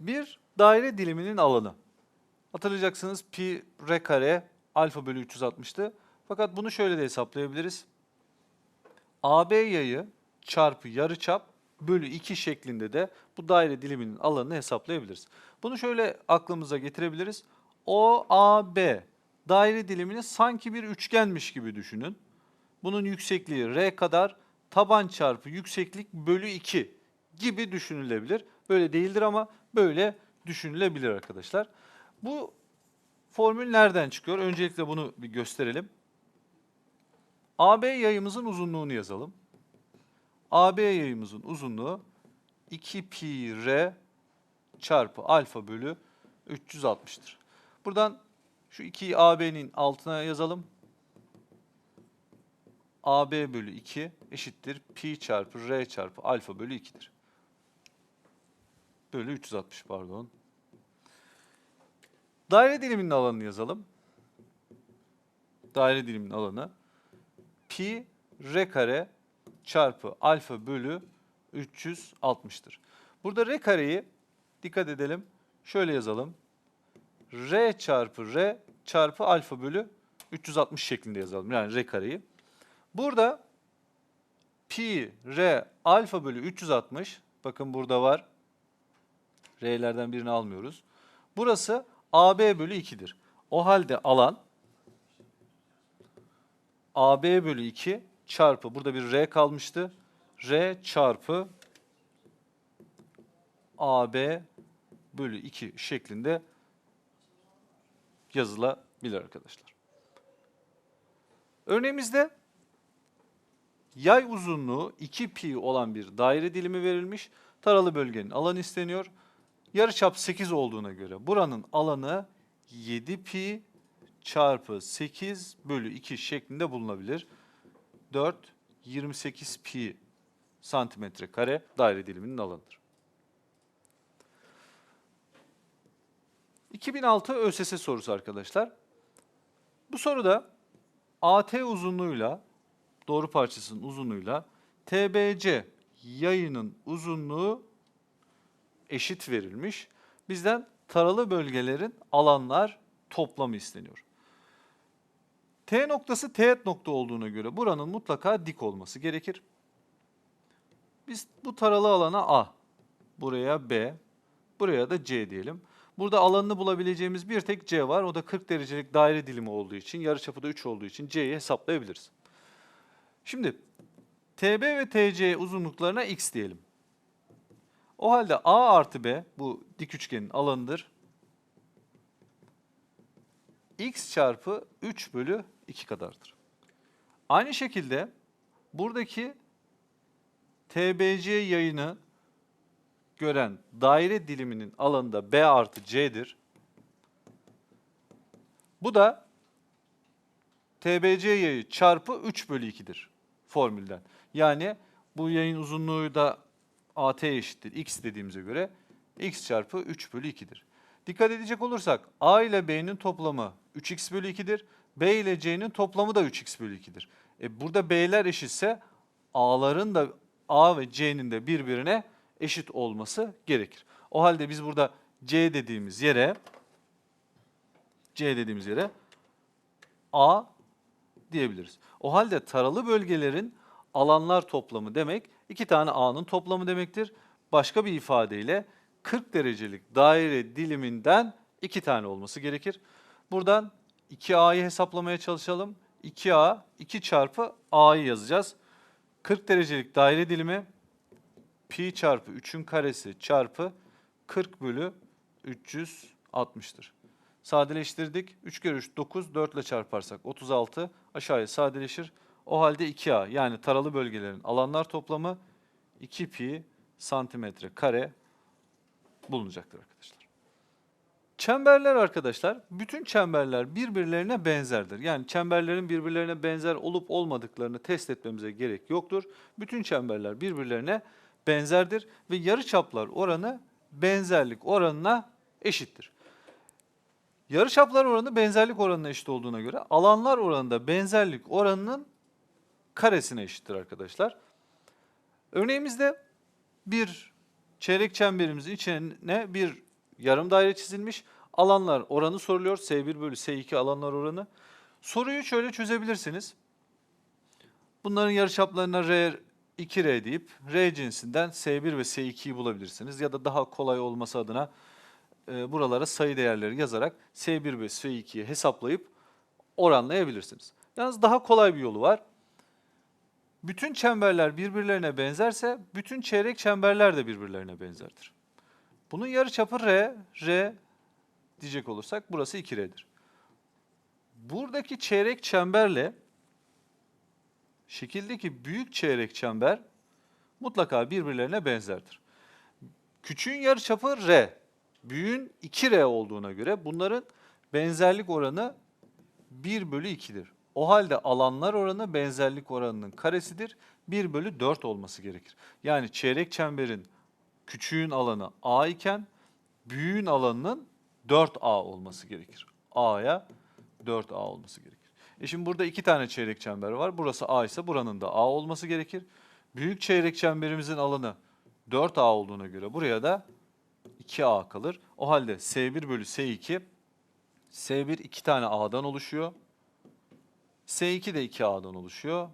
Bir daire diliminin alanı. Hatırlayacaksınız pi r kare alfa bölü 360'tı. Fakat bunu şöyle de hesaplayabiliriz. AB yayı çarpı yarıçap bölü 2 şeklinde de bu daire diliminin alanını hesaplayabiliriz. Bunu şöyle aklımıza getirebiliriz. OAB daire dilimini sanki bir üçgenmiş gibi düşünün. Bunun yüksekliği r kadar taban çarpı yükseklik bölü 2 gibi düşünülebilir. Böyle değildir ama böyle düşünülebilir arkadaşlar. Bu formül nereden çıkıyor? Öncelikle bunu bir gösterelim. AB yayımızın uzunluğunu yazalım. AB yayımızın uzunluğu 2 pi r çarpı alfa bölü 360'tır. Buradan şu 2'yi AB'nin altına yazalım. AB bölü 2 eşittir pi çarpı r çarpı alfa bölü 2'dir. Bölü 360 pardon. Daire diliminin alanını yazalım. Daire diliminin alanı pi r kare çarpı alfa bölü 360'tır. Burada r kareyi dikkat edelim. Şöyle yazalım. r çarpı r çarpı alfa bölü 360 şeklinde yazalım. Yani r kareyi. Burada pi r alfa bölü 360 bakın burada var. R'lerden birini almıyoruz. Burası AB bölü 2'dir. O halde alan AB bölü 2 çarpı burada bir R kalmıştı. R çarpı AB bölü 2 şeklinde yazılabilir arkadaşlar. Örneğimizde yay uzunluğu 2 pi olan bir daire dilimi verilmiş. Taralı bölgenin alanı isteniyor. Yarıçap 8 olduğuna göre buranın alanı 7 pi çarpı 8 bölü 2 şeklinde bulunabilir. 4, 28 pi santimetre kare daire diliminin alanıdır. 2006 ÖSS sorusu arkadaşlar. Bu soruda AT uzunluğuyla doğru parçasının uzunluğuyla TBC yayının uzunluğu eşit verilmiş. Bizden taralı bölgelerin alanlar toplamı isteniyor. T noktası teğet nokta olduğuna göre buranın mutlaka dik olması gerekir. Biz bu taralı alana A, buraya B, buraya da C diyelim. Burada alanını bulabileceğimiz bir tek C var. O da 40 derecelik daire dilimi olduğu için, yarıçapı da 3 olduğu için C'yi hesaplayabiliriz. Şimdi TB ve TC uzunluklarına X diyelim. O halde A artı B bu dik üçgenin alanıdır. X çarpı 3 bölü 2 kadardır. Aynı şekilde buradaki TBC yayını gören daire diliminin alanı da B artı C'dir. Bu da TBC yayı çarpı 3 bölü 2'dir formülden. Yani bu yayın uzunluğu da AT eşittir X dediğimize göre X çarpı 3 bölü 2'dir. Dikkat edecek olursak A ile B'nin toplamı 3X bölü 2'dir. B ile C'nin toplamı da 3X bölü 2'dir. E burada B'ler eşitse A'ların da A ve C'nin de birbirine eşit olması gerekir. O halde biz burada C dediğimiz yere C dediğimiz yere A diyebiliriz. O halde taralı bölgelerin alanlar toplamı demek iki tane A'nın toplamı demektir. Başka bir ifadeyle 40 derecelik daire diliminden iki tane olması gerekir. Buradan 2A'yı hesaplamaya çalışalım. 2A 2 çarpı A'yı yazacağız. 40 derecelik daire dilimi pi çarpı 3'ün karesi çarpı 40 bölü 360'tır. Sadeleştirdik. 3 kere 3 9, 4 ile çarparsak 36 aşağıya sadeleşir. O halde 2A yani taralı bölgelerin alanlar toplamı 2 pi santimetre kare bulunacaktır arkadaşlar. Çemberler arkadaşlar, bütün çemberler birbirlerine benzerdir. Yani çemberlerin birbirlerine benzer olup olmadıklarını test etmemize gerek yoktur. Bütün çemberler birbirlerine benzerdir ve yarıçaplar oranı benzerlik oranına eşittir. Yarıçaplar oranı benzerlik oranına eşit olduğuna göre alanlar oranı da benzerlik oranının karesine eşittir arkadaşlar. Örneğimizde bir çeyrek çemberimizin içine bir yarım daire çizilmiş. Alanlar oranı soruluyor. S1 bölü S2 alanlar oranı. Soruyu şöyle çözebilirsiniz. Bunların yarıçaplarına R 2R deyip R cinsinden S1 ve S2'yi bulabilirsiniz. Ya da daha kolay olması adına e, buralara sayı değerleri yazarak S1 ve S2'yi hesaplayıp oranlayabilirsiniz. Yalnız daha kolay bir yolu var. Bütün çemberler birbirlerine benzerse bütün çeyrek çemberler de birbirlerine benzerdir. Bunun yarıçapı R, R diyecek olursak burası 2R'dir. Buradaki çeyrek çemberle şekildeki büyük çeyrek çember mutlaka birbirlerine benzerdir. Küçüğün yarıçapı R, büyüğün 2R olduğuna göre bunların benzerlik oranı 1 bölü 2'dir. O halde alanlar oranı benzerlik oranının karesidir. 1 bölü 4 olması gerekir. Yani çeyrek çemberin küçüğün alanı A iken büyüğün alanının 4A olması gerekir. A'ya 4A olması gerekir. E şimdi burada iki tane çeyrek çember var. Burası A ise buranın da A olması gerekir. Büyük çeyrek çemberimizin alanı 4A olduğuna göre buraya da 2A kalır. O halde S1 bölü S2 S1 iki tane A'dan oluşuyor. S2 de 2A'dan oluşuyor.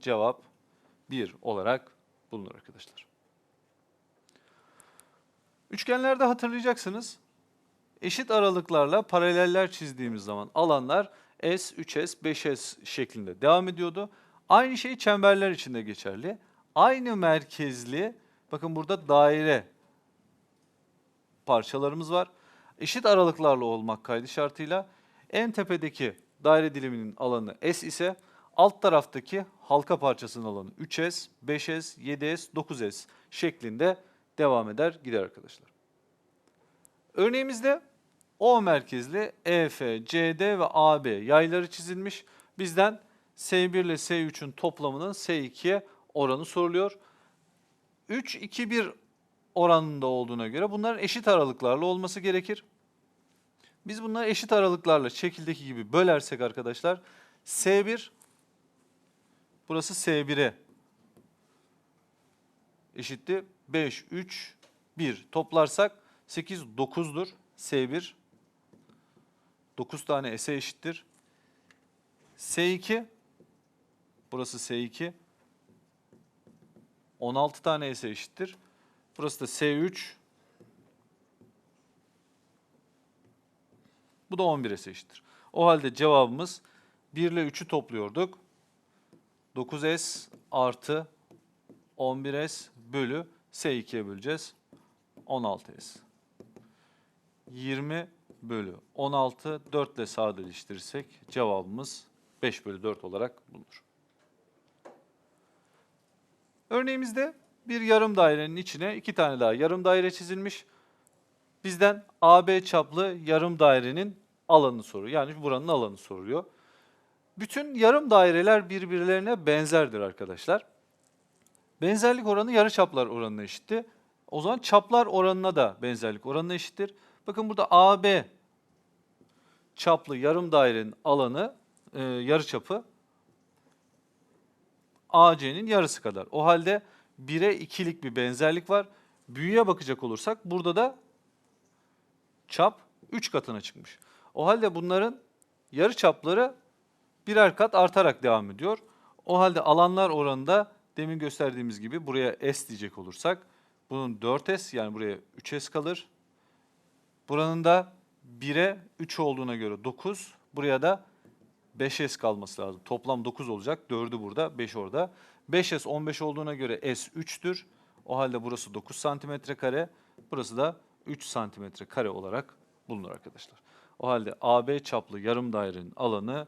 Cevap 1 olarak bulunur arkadaşlar. Üçgenlerde hatırlayacaksınız. Eşit aralıklarla paraleller çizdiğimiz zaman alanlar S, 3S, 5S şeklinde devam ediyordu. Aynı şey çemberler için de geçerli. Aynı merkezli, bakın burada daire parçalarımız var. Eşit aralıklarla olmak kaydı şartıyla en tepedeki daire diliminin alanı S ise alt taraftaki halka parçasının alanı 3S, 5S, 7S, 9S şeklinde devam eder gider arkadaşlar. Örneğimizde O merkezli EF, CD ve AB yayları çizilmiş. Bizden S1 ile S3'ün toplamının S2'ye oranı soruluyor. 3, 2, 1 oranında olduğuna göre bunların eşit aralıklarla olması gerekir. Biz bunları eşit aralıklarla şekildeki gibi bölersek arkadaşlar S1 burası S1'e eşitti. 5, 3, 1 toplarsak 8, 9'dur S1. 9 tane S'e eşittir. S2 burası S2 16 tane S'e eşittir. Burası da S3 Bu da 11'e eşittir. O halde cevabımız 1 ile 3'ü topluyorduk. 9S artı 11S bölü S2'ye böleceğiz. 16S. 20 bölü 16 4 ile sadeleştirirsek cevabımız 5 bölü 4 olarak bulunur. Örneğimizde bir yarım dairenin içine iki tane daha yarım daire çizilmiş. Bizden AB çaplı yarım dairenin alanı soruyor. Yani buranın alanı soruyor. Bütün yarım daireler birbirlerine benzerdir arkadaşlar. Benzerlik oranı yarıçaplar oranına eşitti. O zaman çaplar oranına da benzerlik oranına eşittir. Bakın burada AB çaplı yarım dairenin alanı, e, yarıçapı AC'nin yarısı kadar. O halde 1'e 2'lik bir benzerlik var. Büyüye bakacak olursak burada da çap 3 katına çıkmış. O halde bunların yarı çapları birer kat artarak devam ediyor. O halde alanlar oranında demin gösterdiğimiz gibi buraya S diyecek olursak bunun 4S yani buraya 3S kalır. Buranın da 1'e 3 olduğuna göre 9. Buraya da 5S kalması lazım. Toplam 9 olacak. 4'ü burada, 5 orada. 5S 15 olduğuna göre S 3'tür. O halde burası 9 santimetre kare. Burası da 3 santimetre kare olarak bulunur arkadaşlar. O halde AB çaplı yarım dairenin alanı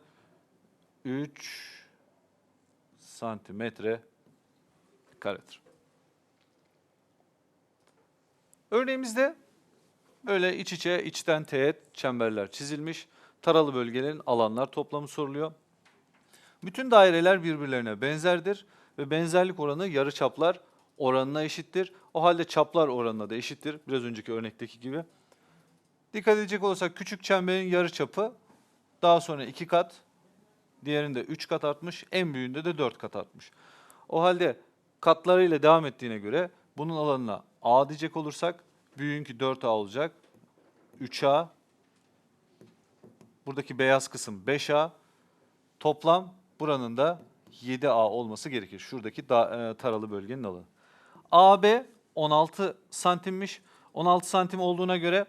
3 santimetre karedir. Örneğimizde böyle iç içe içten teğet çemberler çizilmiş. Taralı bölgelerin alanlar toplamı soruluyor. Bütün daireler birbirlerine benzerdir ve benzerlik oranı yarıçaplar oranına eşittir. O halde çaplar oranına da eşittir. Biraz önceki örnekteki gibi. Dikkat edecek olursak küçük çemberin yarıçapı daha sonra 2 kat, diğerinde 3 kat artmış, en büyüğünde de 4 kat artmış. O halde katlarıyla devam ettiğine göre bunun alanına A diyecek olursak Büyüğünki 4A olacak. 3A. Buradaki beyaz kısım 5A. Toplam buranın da 7A olması gerekir. Şuradaki da, e, taralı bölgenin alanı. AB 16 santimmiş. 16 santim olduğuna göre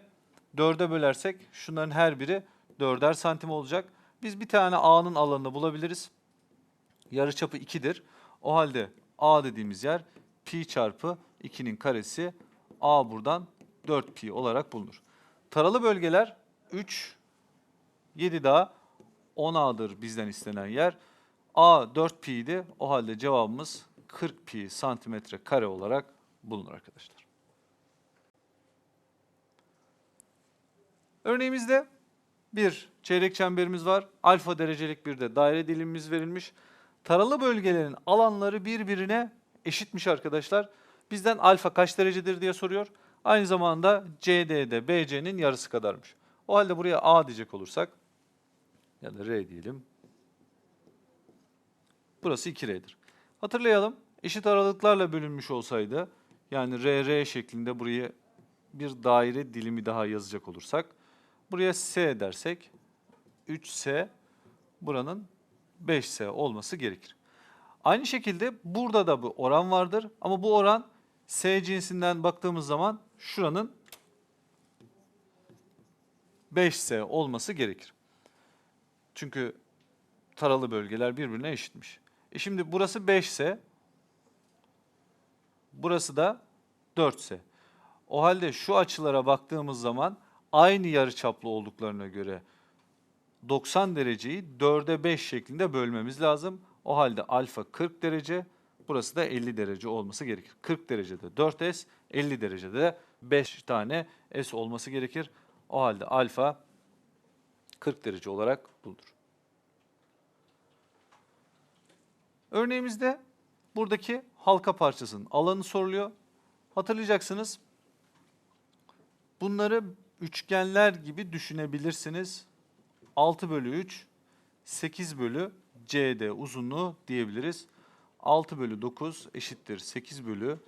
4'e bölersek şunların her biri 4'er santim olacak. Biz bir tane A'nın alanını bulabiliriz. Yarıçapı 2'dir. O halde A dediğimiz yer pi çarpı 2'nin karesi A buradan 4 pi olarak bulunur. Taralı bölgeler 3, 7 daha 10 A'dır bizden istenen yer. A 4 pi idi. O halde cevabımız 40 pi santimetre kare olarak bulunur arkadaşlar. Örneğimizde bir çeyrek çemberimiz var. Alfa derecelik bir de daire dilimimiz verilmiş. Taralı bölgelerin alanları birbirine eşitmiş arkadaşlar. Bizden alfa kaç derecedir diye soruyor. Aynı zamanda CD'de BC'nin yarısı kadarmış. O halde buraya A diyecek olursak ya da R diyelim. Burası 2R'dir. Hatırlayalım. Eşit aralıklarla bölünmüş olsaydı yani RR şeklinde burayı bir daire dilimi daha yazacak olursak buraya S dersek 3S buranın 5S olması gerekir. Aynı şekilde burada da bu oran vardır ama bu oran S cinsinden baktığımız zaman şuranın 5S olması gerekir. Çünkü taralı bölgeler birbirine eşitmiş. E şimdi burası 5S, burası da 4S. O halde şu açılara baktığımız zaman aynı yarıçaplı olduklarına göre 90 dereceyi 4'e 5 şeklinde bölmemiz lazım. O halde alfa 40 derece, burası da 50 derece olması gerekir. 40 derecede 4S, 50 derecede de 5 tane S olması gerekir. O halde alfa 40 derece olarak bulunur. Örneğimizde buradaki halka parçasının alanı soruluyor. Hatırlayacaksınız. Bunları üçgenler gibi düşünebilirsiniz. 6 bölü 3, 8 bölü CD uzunluğu diyebiliriz. 6 bölü 9 eşittir 8 bölü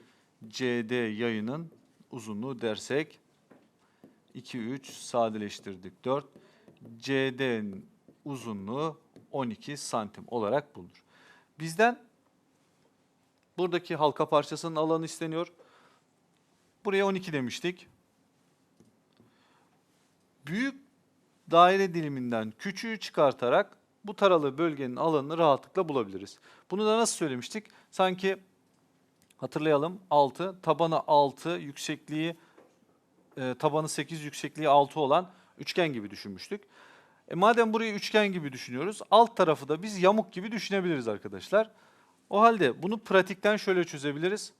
CD yayının uzunluğu dersek 2, 3 sadeleştirdik 4. CD'nin uzunluğu 12 santim olarak bulunur. Bizden buradaki halka parçasının alanı isteniyor. Buraya 12 demiştik. Büyük daire diliminden küçüğü çıkartarak bu taralı bölgenin alanını rahatlıkla bulabiliriz. Bunu da nasıl söylemiştik? Sanki hatırlayalım 6, tabanı 6, yüksekliği e, tabanı 8, yüksekliği 6 olan üçgen gibi düşünmüştük. E madem burayı üçgen gibi düşünüyoruz, alt tarafı da biz yamuk gibi düşünebiliriz arkadaşlar. O halde bunu pratikten şöyle çözebiliriz.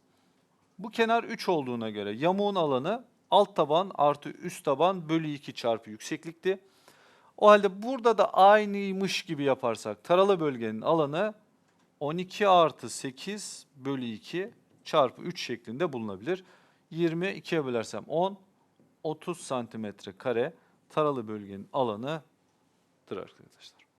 Bu kenar 3 olduğuna göre yamuğun alanı alt taban artı üst taban bölü 2 çarpı yükseklikti. O halde burada da aynıymış gibi yaparsak taralı bölgenin alanı 12 artı 8 bölü 2 çarpı 3 şeklinde bulunabilir. 20 2'ye bölersem 10, 30 santimetre kare taralı bölgenin alanıdır arkadaşlar.